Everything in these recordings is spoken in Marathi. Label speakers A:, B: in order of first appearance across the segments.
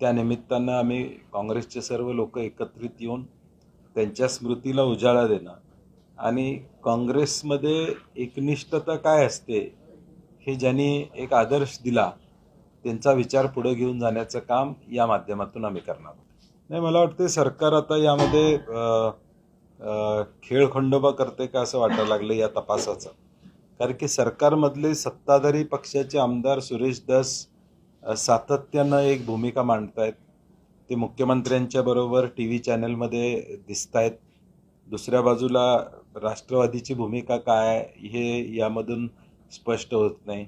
A: त्या निमित्तानं आम्ही काँग्रेसचे सर्व लोक एकत्रित येऊन त्यांच्या स्मृतीला उजाळा देणं. आणि काँग्रेसमध्ये एकनिष्ठता काय असते हे ज्यांनी एक आदर्श दिला त्यांचा विचार पुढे घेऊन जाण्याचं काम या माध्यमातून आम्ही करणार आहोत. नाही मला वाटते सरकार आता यामध्ये खेळ खंडोबा करते का असं वाटायला लागलं या तपासाचं. कारण की सरकारमधले सत्ताधारी पक्षाचे आमदार सुरेश दास सातत्यानं एक भूमिका मांडतायत. ते मुख्यमंत्र्यांच्या बरोबर टी व्ही चॅनलमध्ये दिसत आहेत दुसऱ्या बाजूला राष्ट्रवादीची भूमिका काय हे यामधून स्पष्ट होत नाही.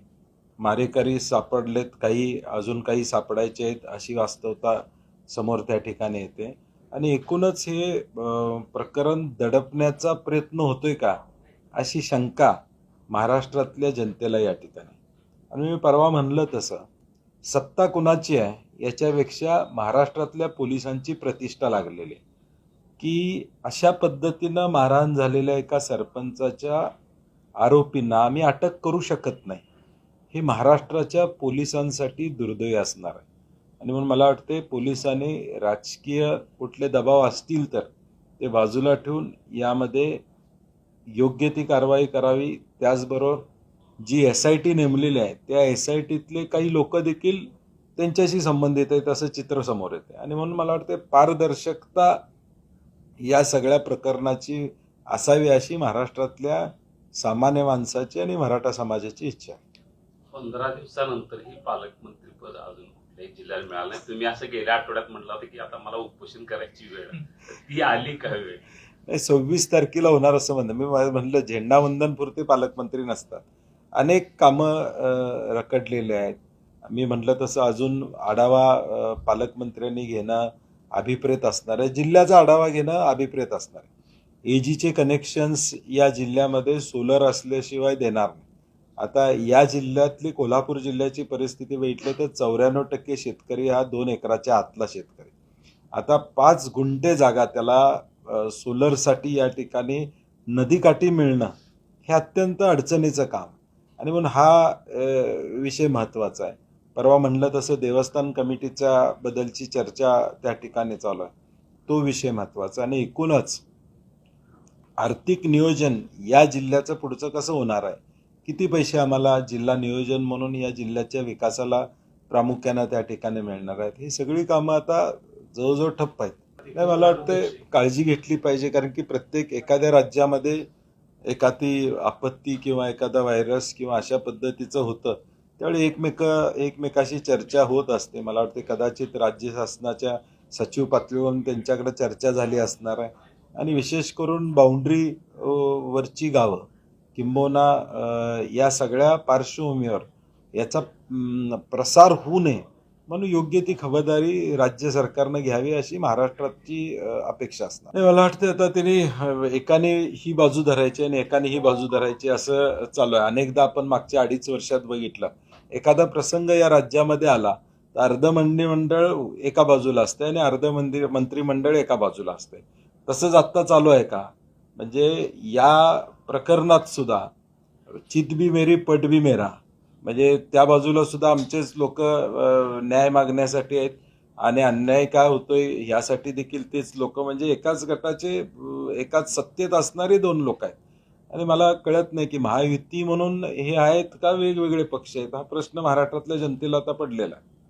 A: मारेकरी सापडलेत काही अजून काही सापडायचे आहेत अशी वास्तवता समोर त्या ठिकाणी येते. आणि एकूणच हे प्रकरण दडपण्याचा प्रयत्न होतोय का अशी शंका महाराष्ट्रातल्या जनतेला या ठिकाणी. आणि मी परवा म्हणलं तसं सत्ता कुणाची आहे याच्यापेक्षा महाराष्ट्रातल्या पोलिसांची प्रतिष्ठा लागलेली आहे. की अशा पद्धतीनं मारहाण झालेल्या एका सरपंचाच्या आरोपींना आम्ही अटक करू शकत नाही. हे महाराष्ट्राच्या पोलिसांसाठी दुर्दैव असणार आहे. आणि म्हणून मला वाटते पोलिसांनी राजकीय कुठले दबाव असतील तर ते बाजूला ठेवून यामध्ये योग्य ती कारवाई करावी. त्याचबरोबर जी एस आय टी नेमलेली आहे त्या एस आय टीतले काही लोक देखील त्यांच्याशी संबंधित आहेत असं चित्र समोर येते आणि म्हणून मला वाटते पारदर्शकता या सगळ्या प्रकरणाची असावी अशी महाराष्ट्रातल्या सामान्य माणसाची आणि मराठा समाजाची इच्छा आहे.
B: पंधरा दिवसानंतरही पालकमंत्री पद अजून कुठल्याही जिल्ह्याला मिळालं नाही. तुम्ही असं गेल्या आठवड्यात म्हटलं होतं की आता मला उपोषण करायची वेळ ती आली का वेळ?
A: नाही सव्वीस तारखेला होणार असं म्हणलं मी मा- म्हणलं झेंडावंदन पुरते पालकमंत्री नसतात. अनेक कामं रकडलेले रखडलेले आहेत. मी म्हटलं तसं अजून आढावा पालकमंत्र्यांनी घेणं अभिप्रेत असणार आहे. जिल्ह्याचा आढावा घेणं अभिप्रेत असणार आहे. एजीचे कनेक्शन्स या जिल्ह्यामध्ये सोलर असल्याशिवाय देणार नाही. आता या जिल्ह्यातली कोल्हापूर जिल्ह्याची परिस्थिती बघितली तर चौऱ्याण्णव टक्के शेतकरी हा दोन एकराच्या आतला शेतकरी. आता पाच गुंठे जागा त्याला सोलरसाठी या ठिकाणी नदीकाठी मिळणं हे अत्यंत अडचणीचं काम आणि म्हणून हा विषय महत्त्वाचा आहे. परवा म्हणलं तसं देवस्थान कमिटीच्या बद्दलची चर्चा त्या ठिकाणी चालू आहे. तो विषय महत्त्वाचा आणि एकूणच आर्थिक नियोजन या जिल्ह्याचं पुढचं कसं होणार आहे? किती पैसे आम्हाला जिल्हा नियोजन म्हणून या जिल्ह्याच्या विकासाला प्रामुख्यानं त्या ठिकाणी मिळणार आहेत? ही सगळी कामं आता जवळजवळ ठप्प आहेत. नाही मला वाटतं काळजी घेतली पाहिजे. कारण की प्रत्येक एखाद्या राज्यामध्ये एखादी आपत्ती किंवा एखादा व्हायरस किंवा अशा पद्धतीचं होतं त्यावेळी एकमेक एकमेकाशी चर्चा होत असते. मला वाटते कदाचित राज्य शासनाच्या सचिव पातळीवरून त्यांच्याकडे चर्चा झाली असणार आहे. आणि विशेष करून बाउंड्री वरची गावं किंबहुना या सगळ्या पार्श्वभूमीवर याचा प्रसार होऊ नये म्हणून योग्य ती खबरदारी राज्य सरकारनं घ्यावी अशी महाराष्ट्राची अपेक्षा असणार. मला वाटतं आता त्यांनी एकाने ही बाजू धरायची आणि एकाने ही बाजू धरायची असं चालू आहे. अनेकदा आपण मागच्या अडीच वर्षात बघितलं. एखादा प्रसंग या राज्यामध्ये आला तर अर्ध मंत्रिमंडळ एका बाजूला असते आणि अर्ध मंत्री मंत्रिमंडळ एका बाजूला असते तसंच आत्ता चालू आहे का? म्हणजे या प्रकरणात सुद्धा चित बी मेरी पट बी मेरा म्हणजे त्या बाजूला सुद्धा आमचेच लोक न्याय मागण्यासाठी आहेत आणि अन्याय काय होतोय ह्यासाठी देखील तेच लोक म्हणजे एकाच गटाचे एकाच सत्तेत असणारे दोन लोक आहेत. आणि मला कळत नाही की महायुती म्हणून हे आहेत का वेगवेगळे पक्ष आहेत? हा प्रश्न महाराष्ट्रातल्या जनतेला आता पडलेला आहे.